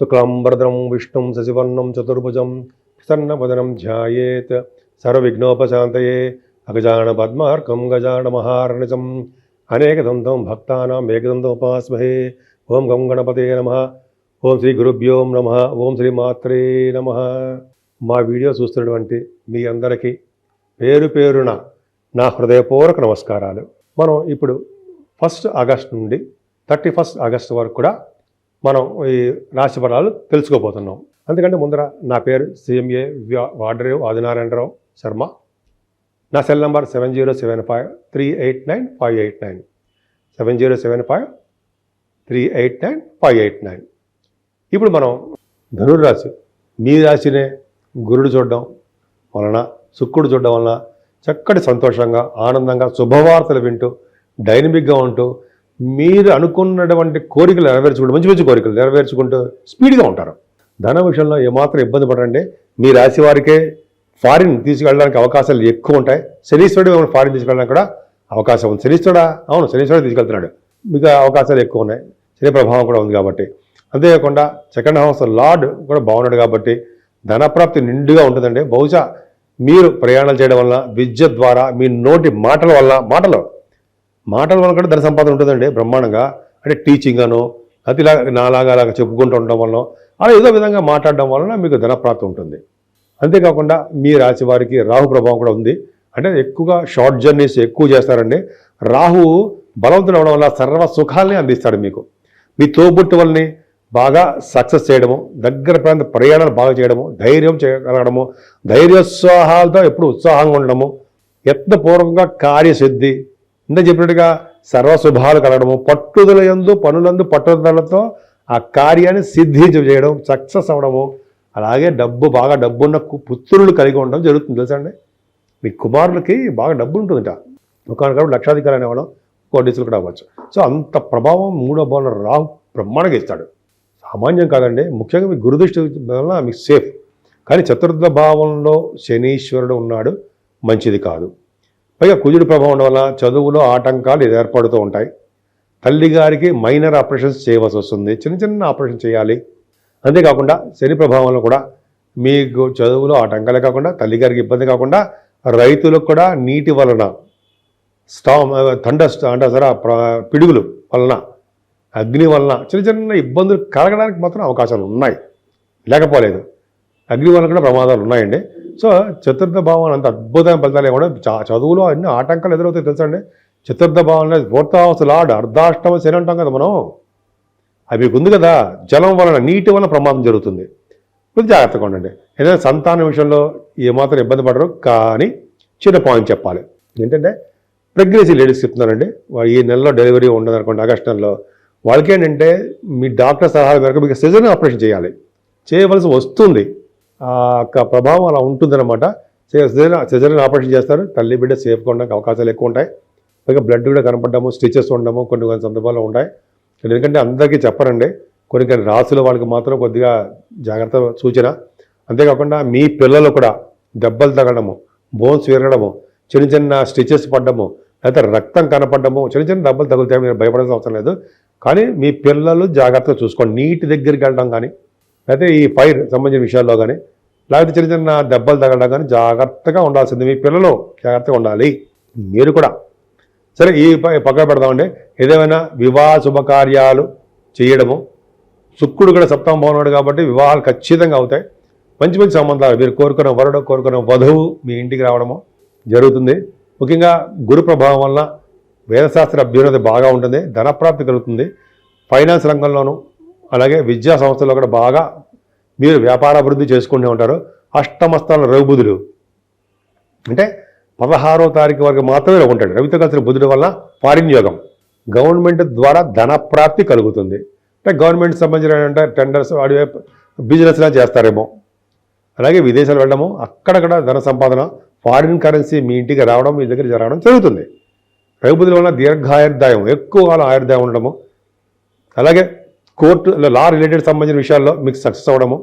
శుక్లాంబరదరం విష్ణుం శశివర్ణం చతుర్భుజం ప్రసన్నవదనం ధ్యాయేత్. సర్వవిఘ్నోపశాంతయే. అగజాన పద్మార్కం గజాన మహారణిజం అనేకదంతం భక్తానాం ఏకదంతోపాస్మహే. ఓం గం గణపతే నమ. ఓం శ్రీ గురుభ్యో నమ. ఓం శ్రీ మాత్రే నమ. మా వీడియో చూస్తున్నటువంటి మీ అందరికీ పేరు పేరున నా హృదయపూర్వక నమస్కారాలు. మనం ఇప్పుడు ఫస్ట్ ఆగస్ట్ నుండి థర్టీ ఫస్ట్ ఆగస్ట్ వరకు కూడా మనం ఈ రాశి ఫలాలు తెలుసుకోబోతున్నాం. అందుకంటే ముందర నా పేరు సిఎంఏ వాడరేవ్ ఆదినారాయణరావు శర్మ. నా cell number seven zero seven five three eight nine five eight nine. Seven zero seven five three eight nine five eight nine. ఇప్పుడు మనం ధనుర్రాశి మీ రాశినే గురుడు చూడడం వలన శుక్రుడు చూడడం వలన చక్కటి సంతోషంగా ఆనందంగా శుభవార్తలు వింటూ డైనమిక్గా ఉంటూ మీరు అనుకున్నటువంటి కోరికలు నెరవేర్చుకుంటూ మంచి మంచి కోరికలు నెరవేర్చుకుంటూ స్పీడ్గా ఉంటారు. ధన విషయంలో ఏమాత్రం ఇబ్బంది పడండి మీ రాశి వారికే ఫారిన్ తీసుకెళ్ళడానికి అవకాశాలు ఎక్కువ ఉంటాయి. శనీశ్వరుడు మిమ్మల్ని ఫారిన్ తీసుకెళ్ళడానికి కూడా అవకాశం ఉంది. శనీశ్వరుడా? అవును శనీశ్వరుడు తీసుకెళ్తున్నాడు. మీకు అవకాశాలు ఎక్కువ ఉన్నాయి. శని ప్రభావం కూడా ఉంది కాబట్టి. అంతేకాకుండా సెకండ్ హౌస్ లార్డ్ కూడా బాగున్నాడు కాబట్టి ధనప్రాప్తి నిండుగా ఉంటుందండి. బహుశా మీరు ప్రయాణాలు చేయడం వల్ల విద్య ద్వారా మీ నోటి మాటల వల్ల మాటలు మాటల వల్ల కూడా ధన సంపాదన ఉంటుందండి బ్రహ్మాండంగా. అంటే టీచింగ్ అను అతిలా నాలాగా అలాగా చెప్పుకుంటూ ఉండడం వల్ల అలా ఏదో విధంగా మాట్లాడడం వలన మీకు ధనప్రాప్తి ఉంటుంది. అంతేకాకుండా మీ రాశి వారికి రాహు ప్రభావం కూడా ఉంది. అంటే ఎక్కువగా షార్ట్ జర్నీస్ ఎక్కువ చేస్తారండి. రాహు బలవంతుడు అవడం వల్ల సర్వ సుఖాలని అందిస్తాడు మీకు. మీ తోబుట్టు వల్లని బాగా సక్సెస్ చేయడము దగ్గర ప్రాంత ప్రయాణాలు బాగా చేయడము ధైర్యం చేయగలగడము ధైర్యోత్సాహాలతో ఎప్పుడు ఉత్సాహంగా ఉండడము యత్నపూర్వకంగా కార్యసిద్ధి ఇంత చెప్పినట్టుగా సర్వశుభాలు కలగడము పట్టుదల ఎందు పనులందు పట్టుదలతో ఆ కార్యాన్ని సిద్ధించి చేయడం సక్సెస్ అవ్వడము అలాగే డబ్బు బాగా డబ్బున్న కు- పుత్రులు కలిగి ఉండడం జరుగుతుంది తెలుసా అండి? మీ కుమారులకి బాగా డబ్బు ఉంటుందిట. ఒకనొకప్పుడు లక్షాధికారి అనేవాళ్ళం కోటీసులు కూడా అవ్వచ్చు. సో అంత ప్రభావం మూడో భావన రాహు బ్రహ్మాండంగా ఇస్తాడు సామాన్యం కాదండి ముఖ్యంగా మీ గురుదృష్టి వలన మీకు సేఫ్. కానీ చతుర్థ భావంలో శనీశ్వరుడు ఉన్నాడు మంచిది కాదు. పైగా కుజుడి ప్రభావం ఉండడం వల్ల చదువులో ఆటంకాలు ఏర్పడుతూ ఉంటాయి. తల్లి గారికి మైనర్ ఆపరేషన్స్ చేయవలసి వస్తుంది. చిన్న చిన్న ఆపరేషన్ చేయాలి. అంతేకాకుండా శని ప్రభావంలో కూడా మీకు చదువులో ఆటంకాలే కాకుండా తల్లిగారికి ఇబ్బంది కాకుండా రైతులకు కూడా నీటి వలన స్టామ్ థండర్ అంటే సరే పిడుగులు వలన అగ్ని వలన చిన్న చిన్న ఇబ్బందులు కలగడానికి మాత్రం అవకాశాలు ఉన్నాయి. లేకపోలేదు. అగ్ని వలన కూడా ప్రమాదాలు ఉన్నాయండి. సో చతుర్థ భావం అంత అద్భుతమైన ఫలితాలు కూడా చదువులో అన్ని ఆటంకాలు ఎదురవుతాయి తెలుసా అండి చతుర్థ భావంలో ఫోర్త్ హౌస్ లాడ్ అర్ధాష్టమ శని అంటాం కదా మనం. అవి మీకు ఉంది కదా. జలం వలన నీటి వలన ప్రమాదం జరుగుతుంది. కొంచెం జాగ్రత్తగా ఉండండి. ఏదైనా సంతాన విషయంలో ఏమాత్రం ఇబ్బంది పడరు. కానీ చిన్న పాయింట్ చెప్పాలి. ఏంటంటే ప్రెగ్నెన్సీ లేడీస్ చెప్తున్నారండి. ఈ నెలలో డెలివరీ ఉండదు అనుకోండి ఆగస్ట్ నెలలో. వాళ్ళకి ఏంటంటే మీ డాక్టర్ సలహా మేరకు మీకు సిజన్ ఆపరేషన్ చేయాలి. చేయవలసి వస్తుంది. ప్రభావం అలా ఉంటుందన్నమాట. సిజరీన్ ఆపరేషన్ చేస్తారు. తల్లి బిడ్డ సేఫ్గా ఉండడానికి అవకాశాలు ఎక్కువ ఉంటాయి. పైగా బ్లడ్ కూడా కనపడము స్టిచెస్ ఉండడము కొన్ని కొన్ని సందర్భాల్లో ఉంటాయి. ఎందుకంటే అందరికీ చెప్పరండి కొన్ని కొన్ని రాసులు వాళ్ళకి మాత్రం కొద్దిగా జాగ్రత్త సూచన. అంతేకాకుండా మీ పిల్లలు కూడా దెబ్బలు తగలడము బోన్స్ విరగడము చిన్న చిన్న స్టిచెస్ పడ్డము లేకపోతే రక్తం కనపడము చిన్న చిన్న దెబ్బలు తగులుతాయి మీరు భయపడాల్సిన అవసరం లేదు. కానీ మీ పిల్లలు జాగ్రత్తగా చూసుకోండి. నీటి దగ్గరికి వెళ్ళడం కానీ లేకపోతే ఈ ఫైర్ సంబంధించిన విషయాల్లో కానీ లేకపోతే చిన్న చిన్న దెబ్బలు తగలడం కానీ జాగ్రత్తగా ఉండాల్సింది మీ పిల్లలు. జాగ్రత్తగా ఉండాలి. మీరు కూడా. సరే ఈ పక్కన పెడదామండి. ఏదేమైనా వివాహ శుభకార్యాలు చేయడము. శుక్రుడు కూడా సప్తమ భవనాడు కాబట్టి వివాహాలు ఖచ్చితంగా అవుతాయి. మంచి మంచి సంబంధాలు. మీరు కోరుకున్న వరుడు కోరుకున్న వధువు మీ ఇంటికి రావడము జరుగుతుంది. ముఖ్యంగా గురు ప్రభావం వలన వేదశాస్త్ర అభ్యున్నతి బాగా ఉంటుంది. ధనప్రాప్తి కలుగుతుంది. ఫైనాన్స్ రంగంలోనూ అలాగే విద్యా సంస్థల్లో కూడా బాగా మీరు వ్యాపారాభివృద్ధి చేసుకుంటూ ఉంటారు. అష్టమస్థాన రవిబుధుడు అంటే పదహారో తారీఖు వరకు మాత్రమే ఉంటాడు. రవితో కలిసిన బుధుడు వల్ల ఫారిన్ యోగం గవర్నమెంట్ ద్వారా ధన ప్రాప్తి కలుగుతుంది. అంటే గవర్నమెంట్ సంబంధించిన టెండర్స్ వాడి బిజినెస్లా చేస్తారేమో. అలాగే విదేశాలు వెళ్ళడము అక్కడక్కడ ధన సంపాదన ఫారిన్ కరెన్సీ మీ ఇంటికి రావడం మీ దగ్గర జరగడం జరుగుతుంది. రఘుబుధుల వల్ల దీర్ఘాయుర్దాయం ఎక్కువ కాలం ఆయుర్దాయం ఉండడము. అలాగే కోర్టు లా రిలేటెడ్ సంబంధించిన విషయాల్లో మీకు సక్సెస్ అవ్వడము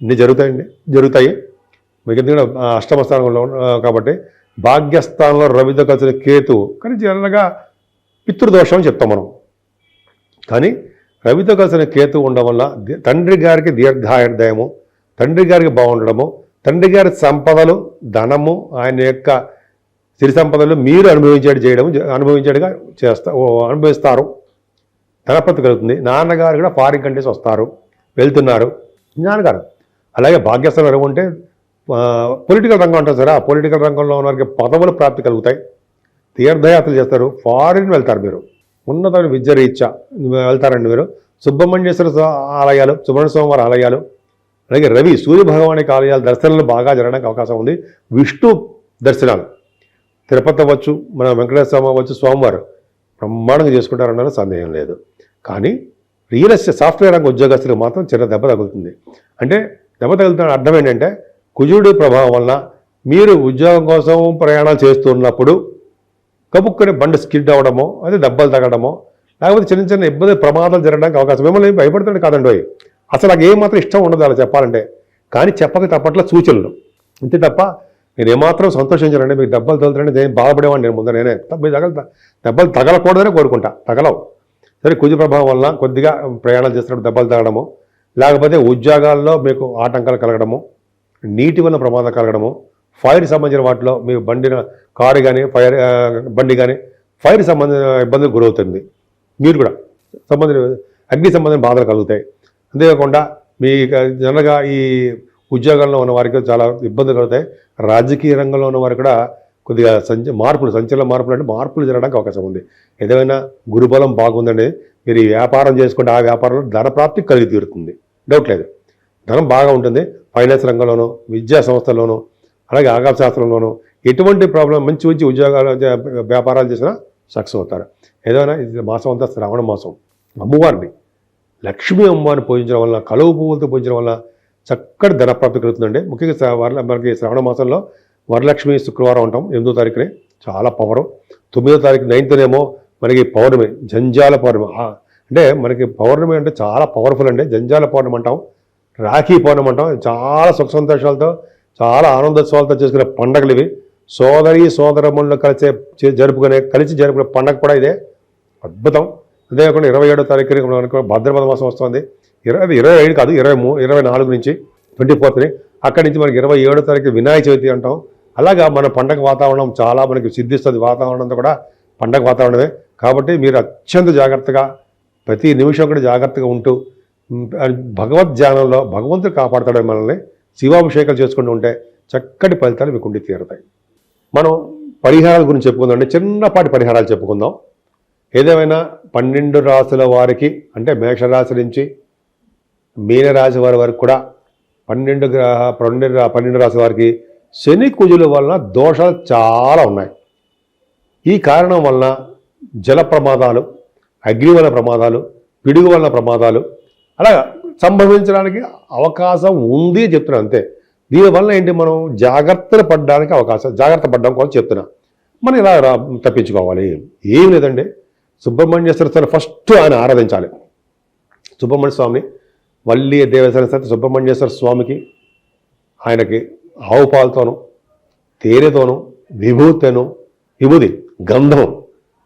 ఇన్ని జరుగుతాయండి. జరుగుతాయి. మీకు ఎందుకంటే అష్టమ స్థానంలో కాబట్టి భాగ్యస్థానంలో రవితో కలిసిన కేతు కానీ జనరల్గా పితృదోషం అని చెప్తాం మనం. కానీ రవితో కలిసిన కేతు ఉండడం వల్ల తండ్రి గారికి దీర్ఘాయుర్దయము తండ్రి గారికి బాగుండడము తండ్రి గారి సంపదలు ధనము ఆయన యొక్క సిరి సంపదలు మీరు అనుభవించేది చేయడం అనుభవించేట్టుగా చేస్తా అనుభవిస్తారు. ధనపతి కలుగుతుంది. నాన్నగారు కూడా ఫారిన్ కంట్రీస్ వస్తారు వెళ్తున్నారు. నాన్నగారు. అలాగే భాగ్యస్థలం ఎవరు ఉంటే పొలిటికల్ రంగం అంటారు సరే. ఆ పొలిటికల్ రంగంలో ఉన్న వారికి పదవులు ప్రాప్తి కలుగుతాయి. తీర్థయాత్రలు చేస్తారు. ఫారిన్ వెళ్తారు మీరు. ఉన్నతమైన విద్య రీత్యా వెళ్తారండి మీరు. సుబ్రహ్మణ్యేశ్వర ఆలయాలు సుబ్రహ్మణ్య స్వామివారి ఆలయాలు అలాగే రవి సూర్య భగవానికి ఆలయాల దర్శనాలు బాగా జరగడానికి అవకాశం ఉంది. విష్ణు దర్శనాలు. తిరుపతి అవ్వచ్చు మన వెంకటేశ్వర స్వామి అవ్వచ్చు స్వామివారు బ్రహ్మాండంగా చేసుకుంటారన్న సందేహం లేదు. కానీ రియల్ ఎస్టేట్ సాఫ్ట్వేర్ రంగ ఉద్యోగస్తులకు మాత్రం చిన్న దెబ్బ తగులుతుంది. అంటే దెబ్బ తగులుతున్న అర్థం ఏంటంటే కుజుడి ప్రభావం వలన మీరు ఉద్యోగం కోసం ప్రయాణాలు చేస్తున్నప్పుడు కబుక్కుని బండి స్కిడ్ అవ్వడమో అదే దెబ్బలు తగ్గడమో లేకపోతే చిన్న చిన్న ఇబ్బంది ప్రమాదాలు జరగడానికి అవకాశం. మిమ్మల్ని భయపడుతుంది కాదండి అసలు నాకు ఏమాత్రం ఇష్టం ఉండదు అలా చెప్పాలంటే. కానీ చెప్పక తప్పట్ల సూచనలు. అంతే తప్ప నేను ఏమాత్రం సంతోషించానండి మీకు దెబ్బలు తగులుతారంటే నేను బాధపడేవాడిని నేను ముందు నేనే. తగల దెబ్బలు తగలకూడదని కోరుకుంటా. తగలవు. సరే కుజు ప్రభావం వల్ల కొద్దిగా ప్రయాణాలు చేస్తున్నప్పుడు దెబ్బలు తాగడము లేకపోతే ఉద్యోగాల్లో మీకు ఆటంకాలు కలగడము నీటి వల్ల ప్రమాదం కలగడము ఫైర్ సంబంధించిన వాటిలో మీకు బండిన కారు కానీ ఫైర్ బండి కానీ ఫైర్ సంబంధించిన ఇబ్బందులు గురవుతుంది. మీరు కూడా సంబంధించిన అగ్ని సంబంధించిన బాధలు కలుగుతాయి. అంతేకాకుండా మీ జనరల్గా ఈ ఉద్యోగాల్లో ఉన్న వారికి చాలా ఇబ్బందులు కలుగుతాయి. రాజకీయ రంగంలో ఉన్న వారు కూడా కొద్దిగా సంచ మార్పులు సంచలన మార్పులు అంటే మార్పులు జరగడానికి అవకాశం ఉంది. ఏదైనా గురుబలం బాగుందండి మీరు వ్యాపారం చేసుకుంటే ఆ వ్యాపారంలో ధన ప్రాప్తి కలిగి తీరుతుంది. డౌట్ లేదు. ధనం బాగా ఉంటుంది. ఫైనాన్స్ రంగంలోనూ విద్యా సంస్థల్లోనూ అలాగే ఆగామ శాస్త్రంలోనూ ఎటువంటి ప్రాబ్లం మంచి మంచి ఉద్యోగాలు వ్యాపారాలు చేసినా సక్సెస్ అవుతారు. ఏదైనా ఇది మాసం అంతా శ్రావణ మాసం. అమ్మవారిని లక్ష్మీ అమ్మవారిని పూజించడం వల్ల కలువు పువ్వులతో పూజించడం వల్ల చక్కటి ధనప్రాప్తి కలుగుతుందండి. ముఖ్యంగా శ్రా- మనకి శ్రావణ మాసంలో వరలక్ష్మి శుక్రవారం ఉంటాం ఎనిమిదో తారీఖునే. చాలా పవరు. తొమ్మిదో తారీఖు నైన్త్నేమో మనకి పౌర్ణమి జంజాల పౌర్ణమి. అంటే మనకి పౌర్ణమి అంటే చాలా పవర్ఫుల్ అండి. జంజాల పౌర్ణమి అంటాం రాఖీ పౌర్ణమి అంటాం. చాలా సుఖ సంతోషాలతో చాలా ఆనందోత్సవాలతో చేసుకునే పండగలు ఇవి. సోదరి సోదరములను కలిసే జరుపుకునే కలిసి జరుపుకునే పండగ కూడా ఇదే. అద్భుతం. అంతేకాకుండా ఇరవై ఏడో తారీఖు మనకు భాద్రపద మాసం వస్తుంది. ఇరవై ఇరవై ఐదు కాదు ఇరవై మూ ఇరవై నాలుగు నుంచి ట్వంటీ ఫోర్త్ని. అక్కడి నుంచి మనకి ఇరవై ఏడో తారీఖు వినాయక చవితి అంటాం. అలాగా మన పండగ వాతావరణం చాలా మనకి సిద్ధిస్తుంది. వాతావరణంతో కూడా పండగ వాతావరణమే. కాబట్టి మీరు అత్యంత జాగ్రత్తగా ప్రతి నిమిషం కూడా జాగ్రత్తగా ఉంటూ భగవద్ ధ్యానంలో భగవంతుడు కాపాడతాడు మనల్ని. శివాభిషేకాలు చేసుకుంటూ ఉంటే చక్కటి ఫలితాలు మీకు ఉండి తీరుతాయి. మనం పరిహారాల గురించి చెప్పుకుందాం అంటే చిన్నపాటి పరిహారాలు చెప్పుకుందాం. ఏదేమైనా పన్నెండు రాసుల వారికి అంటే మేషరాశి నుంచి మీనరాశి వారి వరకు కూడా పన్నెండు గ్రహ పన్నెండు పన్నెండు రాశి వారికి శని కుజుల వలన దోషాలు చాలా ఉన్నాయి. ఈ కారణం వలన జల ప్రమాదాలు అగ్ని వల్ల ప్రమాదాలు పిడుగు వలన ప్రమాదాలు అలా సంభవించడానికి అవకాశం ఉంది చెప్తున్నా అంతే. దీనివల్ల ఏంటి మనం జాగ్రత్తలు పడడానికి అవకాశం జాగ్రత్త పడడం కోసం చెప్తున్నా. మనం ఇలా తప్పించుకోవాలి. ఏం లేదండి. సుబ్రహ్మణ్యేశ్వర స్వామి ఫస్ట్ ఆయన ఆరాధించాలి. సుబ్రహ్మణ్య స్వామిని వల్లి దేవేశ్వర సత్య సుబ్రహ్మణ్యేశ్వర స్వామికి ఆయనకి ఆవు పాలతోనూ తేనెతోనూ విభూతను విభూతి గంధం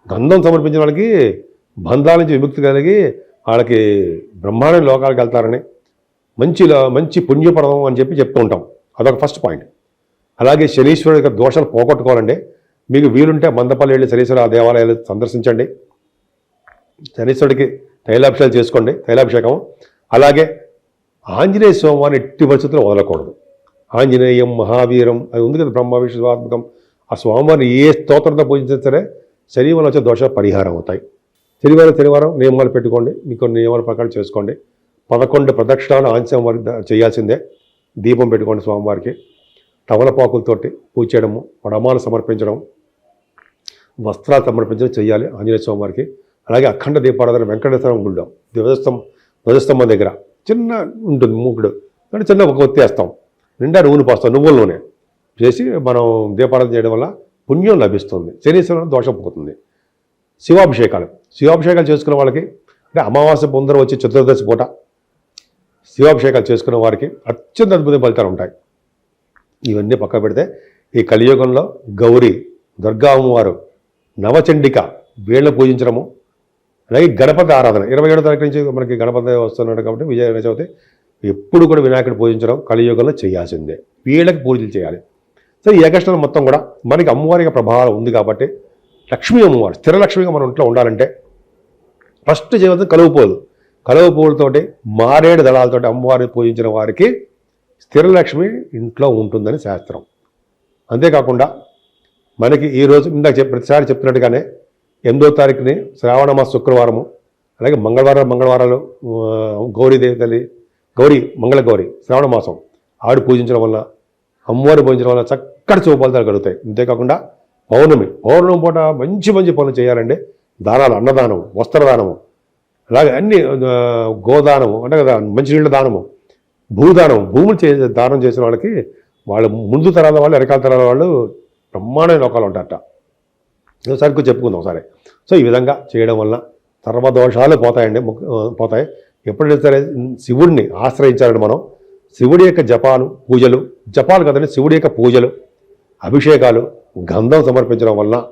గంధం సమర్పించిన వాళ్ళకి బంధాల నుంచి విముక్తి కలిగి వాళ్ళకి బ్రహ్మాండ లోకాలకు వెళ్తారని మంచి మంచి పుణ్యపడదం అని చెప్పి చెప్తూ ఉంటాం. అదొక ఫస్ట్ పాయింట్ అలాగే శనీశ్వరుడు యొక్క దోషాలు పోగొట్టుకోవాలండి. మీకు వీలుంటే మందపల్లి వెళ్ళి శనీశ్వర దేవాలయాలు సందర్శించండి. శనీశ్వరుడికి తైలాభిషేకాలు చేసుకోండి తైలాభిషేకం అలాగే ఆంజనేయ స్వామివారిని ఎట్టి పరిస్థితుల్లో వదలకూడదు. ఆంజనేయం మహావీరం అది ఉంది కదా బ్రహ్మ విశ్వాత్మకం ఆ స్వామివారిని ఏ స్తోత్రంతో పూజించినా సరే శనివారం వచ్చే దోషాలు పరిహారం అవుతాయి. శనివారం శనివారం నియమాలు పెట్టుకోండి. మీకు కొన్ని నియమాల ప్రకారం చేసుకోండి. పదకొండు ప్రదక్షిణాలు ఆంశం వారికి చేయాల్సిందే. దీపం పెట్టుకోండి స్వామివారికి. తమలపాకులతోటి పూజ చేయడము వడమాలు సమర్పించడం వస్త్రాలు సమర్పించడం చేయాలి ఆంజనేయ స్వామి వారికి. అలాగే అఖండ దీపారాధన వెంకటేశ్వరం గుళ్ళో ధ్వజస్తం ధ్వజస్తంభం దగ్గర చిన్న ఉంటుంది మూకుడు. అంటే చిన్న ఒక ఒత్తి వేస్తాం నిండా నూనె పోస్తాం నువ్వుల నూనె చేసి మనం దీపారాధన చేయడం వల్ల పుణ్యం లభిస్తుంది. శనీశ్వరం దోషం పోతుంది. శివాభిషేకాలు. శివాభిషేకాలు చేసుకున్న వాళ్ళకి అంటే అమావాస్య ముందర వచ్చి చతుర్దశి పూట శివాభిషేకాలు చేసుకున్న వారికి అత్యంత అద్భుత ఫలితాలు ఉంటాయి. ఇవన్నీ పక్క పెడితే ఈ కలియుగంలో గౌరీ దుర్గా అమ్మవారు నవచండిక వీళ్ళ పూజించడము అలాగే గణపతి ఆరాధన. ఇరవై ఏడో తారీఖు నుంచి మనకి గణపతి వస్తున్నాడు కాబట్టి విజయ చవితి ఎప్పుడు కూడా వినాయకుడు పూజించడం కలియుగంలో చేయాల్సిందే. వీళ్ళకి పూజలు చేయాలి. సో ఏకష్టం మొత్తం కూడా మనకి అమ్మవారి ప్రభావం ఉంది కాబట్టి లక్ష్మీ అమ్మవారు స్థిర లక్ష్మిగా మన ఇంట్లో ఉండాలంటే ఫస్ట్ చేయవలసిన కలువ పూలు. కలువ పూలతోటి మారేడు దళాలతోటి అమ్మవారిని పూజించిన వారికి స్థిరలక్ష్మి ఇంట్లో ఉంటుందని శాస్త్రం. అంతేకాకుండా మనకి ఈరోజు ఇందాక చెప్ ప్రతిసారి చెప్తున్నట్టుగానే ఎనిమిదో తారీఖుని శ్రావణ మాస శుక్రవారము అలాగే మంగళవారం మంగళవారాలు గౌరీదేవి తల్లి గౌరీ మంగళ గౌరి శ్రావణ మాసం. ఆడు పూజించడం వల్ల అమ్మవారి పూజించడం వల్ల చక్కటి శుభఫలితాలు కలుగుతాయి. అంతేకాకుండా పౌర్ణమి పౌర్ణమి పూట మంచి మంచి పనులు చేయాలండి దానాలు అన్నదానం వస్త్రదానము అలాగే అన్ని గోదానము అంటే కదా మంచినీళ్ళ దానము భూదానం భూములు చే దానం చేసిన వాళ్ళకి వాళ్ళ ముందు తరాల వాళ్ళు వెనకాల తరాల వాళ్ళు బ్రహ్మాండమైన లోకాలు ఉంటారట. సరిగ్గా చెప్పుకుందాం ఒకసారి. సో ఈ విధంగా చేయడం వల్ల సర్వదోషాలు పోతాయండి పోతాయి. ఎప్పుడైతే సరే శివుడిని ఆశ్రయించాలని మనం శివుడి యొక్క జపాలు పూజలు జపాలు కదండి శివుడి యొక్క పూజలు అభిషేకాలు గంధం సమర్పించడం వలన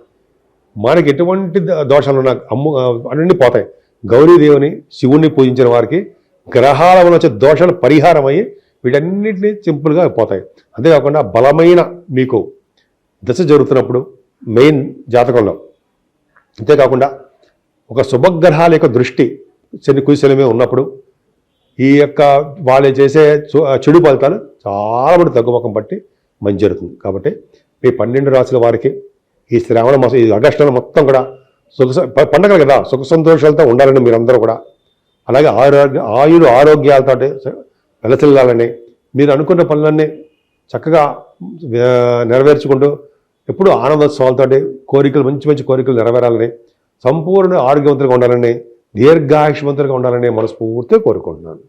మనకి ఎటువంటి ద- దోషాలు అమ్ము అన్నీ పోతాయి. గౌరీదేవిని శివుణ్ణి పూజించిన వారికి గ్రహాల వల్ల వచ్చే దోషాలు పరిహారం అయ్యి వీటన్నిటిని సింపుల్గా పోతాయి. అంతేకాకుండా బలమైన మీకు దశ జరుగుతున్నప్పుడు మెయిన్ జాతకంలో. అంతేకాకుండా ఒక శుభగ్రహాల యొక్క దృష్టి చిన్న కుశలమే ఉన్నప్పుడు ఈ యొక్క వాళ్ళు చేసే చెడు ఫలితాలు చాలా మంది తగ్గుముఖం పట్టి మంచి జరుగుతుంది. కాబట్టి ఈ పన్నెండు రాసుల వారికి ఈ శ్రావణ మాసం ఈ అగస్టులో మొత్తం కూడా సుఖ పండగలు కదా సుఖ సంతోషాలతో ఉండాలని మీరందరూ కూడా అలాగే ఆరోగ్య ఆయుడు ఆరోగ్యాలతో వెలసిల్లాలని మీరు అనుకున్న పనులన్నీ చక్కగా నెరవేర్చుకుంటూ ఎప్పుడూ ఆనందోత్సవాలతో కోరికలు మంచి మంచి కోరికలు నెరవేరాలని సంపూర్ణ ఆరోగ్యవంతులుగా ఉండాలని దీర్ఘాయుష్మంతులుగా ఉండాలని మనస్ఫూర్తిగా కోరుకుంటున్నాను.